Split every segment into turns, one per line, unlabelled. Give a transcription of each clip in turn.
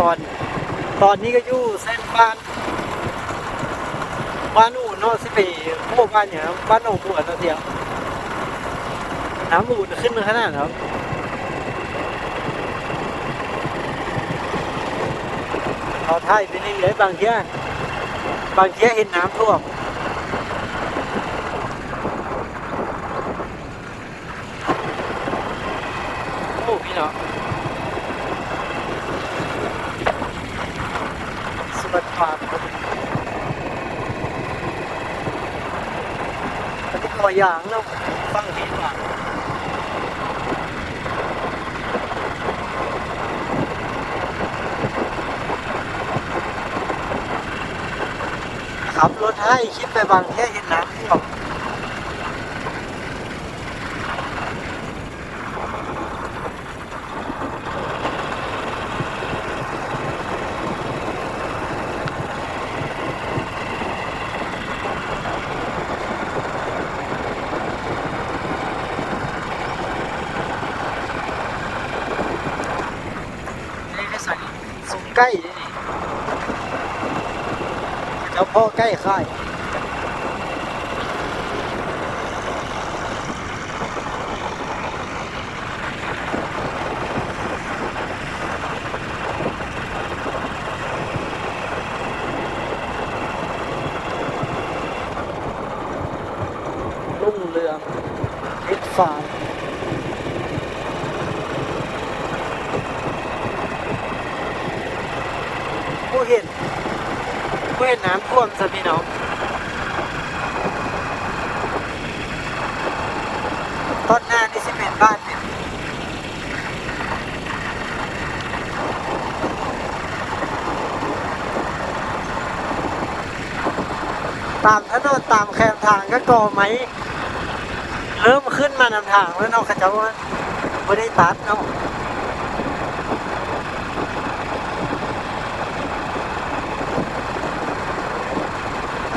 ตอน ตอนนี้ก็อยู่เส้นบ้านบ้านอู่นอะสิไปพวกบ้านเนี่ยบ้านหนองบัวตัวเดียวน้ำอู่ขึ้นมาขนาดครับเราถ่ายไปเรื่อยๆบางเที่ยบางเที่ยเห็นน้ำท่วมโอ้พี่เนาะ สวัสดีครับอันนี้ตัวอย่างแล้วฟังพี่ว่าขับรถให้คิดไปบางแค่เห็นน้ำท่วมนี่ก็ใส่สูง ใกล้นี่เจ้าพ่อใกล้ค่ายรุ่งเรืองเพชรฟาร์ม เห็นผู้เห็นน้ำท่วมสิพี่น้องต้นหน้านี่สิเป็นบ้านเนี่ยตามถนนตามแคมทางก็กอไหม เริ่มขึ้นมานำทางแล้วเนาะเขจ้าว่าไม่ได้ตัดเนาะ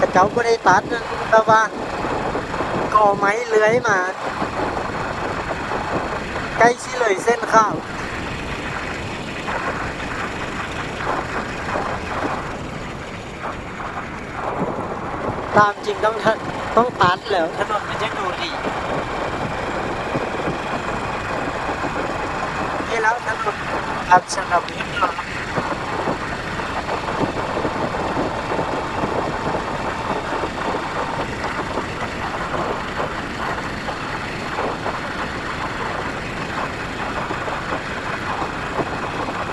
เขาเจ้าไม่ได้ตัดนั่นแปลว่าก่อไม้เลื้อยมา ใกล้สิเลยเส้นข้าวตามจริงต้องต้องตัดแล้วถนนมันจะดูดีนี่แล้วถนนอัดสนับสนุน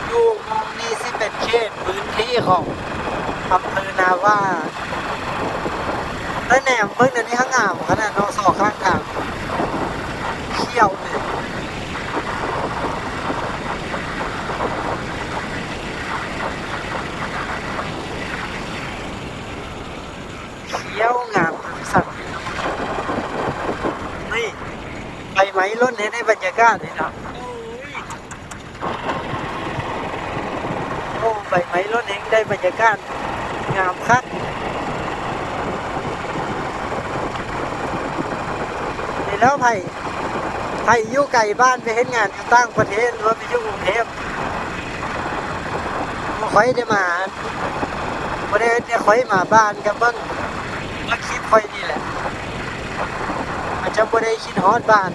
อยู่มองนี่สิเป็นเขตพื้นที่ ของอำเภอนาว่าแล้แหนมเบิ้งเดี๋ยวนี้ข้างงามขนาดน้องสอข้างทางเขี้ยวเลยเขี้ยวงามสัตว์นี่ใบไหม้ล้นเห็นในบรรยากาศนี่เนาะ โอ้ยโอ้ใบไม้ล้นเห็นได้บรรยากาศงามคักนี่แล้วไผ่ไผ่อยู่ไกลบ้านไปเห็นงานอยู่ต่างประเทศหรือว่าไปอยู่กรุงเทพบ่ค่อยได้มาบ่ได้ได้ค่อยมาบ้านกับเบิ่งมาคิดค่อยนี่แหละอาจจะบ่ได้คิดฮอดบ้าน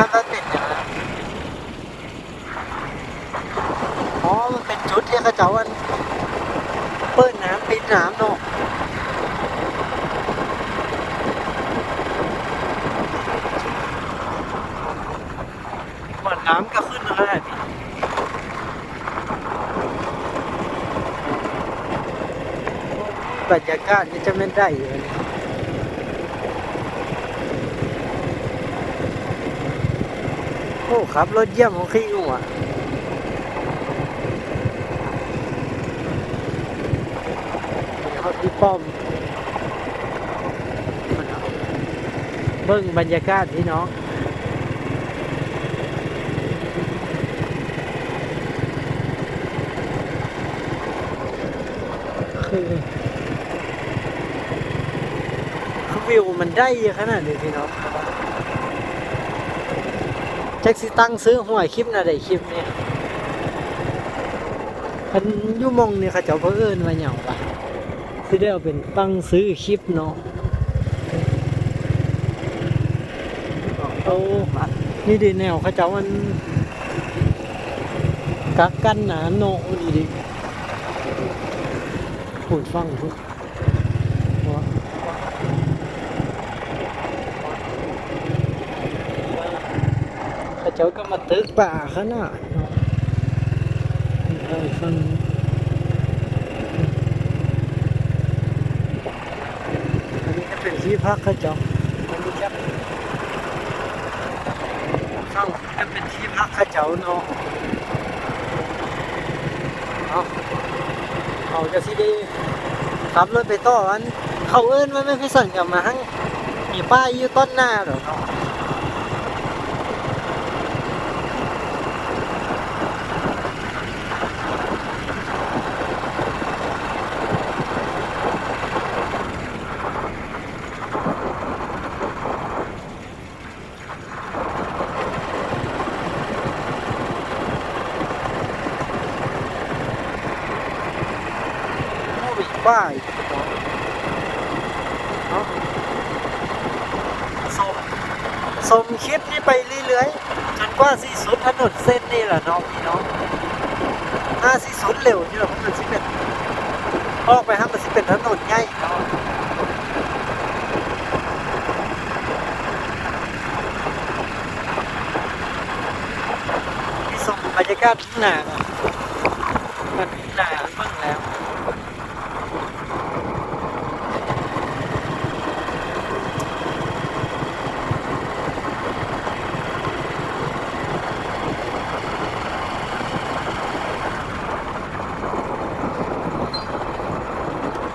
มันก็เป็นอย่างนั้นอ๋อ มันเป็นจุดที่เขาเจ้าอันเปิดน้ำปิดน้ำเนาะเปิดน้ำก็ขึ้นแล้วแหละพี่บรรยากาศนี่จะไม่ได้อยู่นะโอ้ครับรถเยี่ยมของขี้หัวเขาที่ป้อม เบิ่งบรรยากาศพี่น้องคือคือวิวมันได้ขนาดนี้พี่น้อง แจ็คสิตั้งซื้อหวยคลิปน่ะได้คลิปเนี่ยคันยุ่มองเนี่ยเขาเจ้าเพิ่นเอิ้นว่าหยังวะสิได้เอาเป็นตั้งซื้อคลิปเนาะโอ้นี่ดิแนวเขาเจ้ามันกักกันหนาโนนี่ดิพูดฟังพูด เขาเจ้าก็มาตึกป่าขนาดเนาะเอาฟังอันนี้ก็เป็นที่พักเขาเจ้าอันนี้จะฟังก็เป็นที่พักเขาเจ้าเนาะเอาเอาจะสิได้ขับรถไปต่ออัน เขาเอิ้นว่าไม่พิสันกับมาหังมีป้ายอยู่ต้นหน้าหรอกเนาะ โอ้ยป้ายเนาะสมสมคลิปนี้ไปเรื่อยๆจนกว่าสิสุดถนนเส้นนี่แหละเนาะพี่น้องถ้าสิสุดเร็วเนี่ยมันสิเป็นออกไปฮะมันสิเป็นถนนใหญ่เนาะมีสมบรรยากาศข้างหน้าเนาะมันหนาเบิ่งแล้ว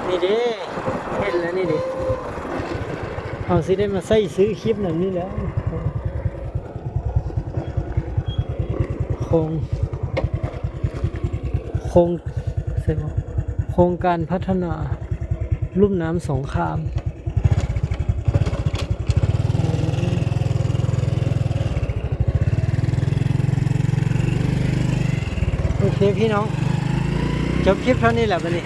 นี่เด้เห็นแล้วนี่เด้ เอาสิได้มาใส่ซื้อคลิปนั้นนี่แล้วโครงโครงใช่ไหมโครงการพัฒนาลุ่มน้ำสงครามโอเคพี่น้อง จบคลิปเท่านี้แหละบันนี้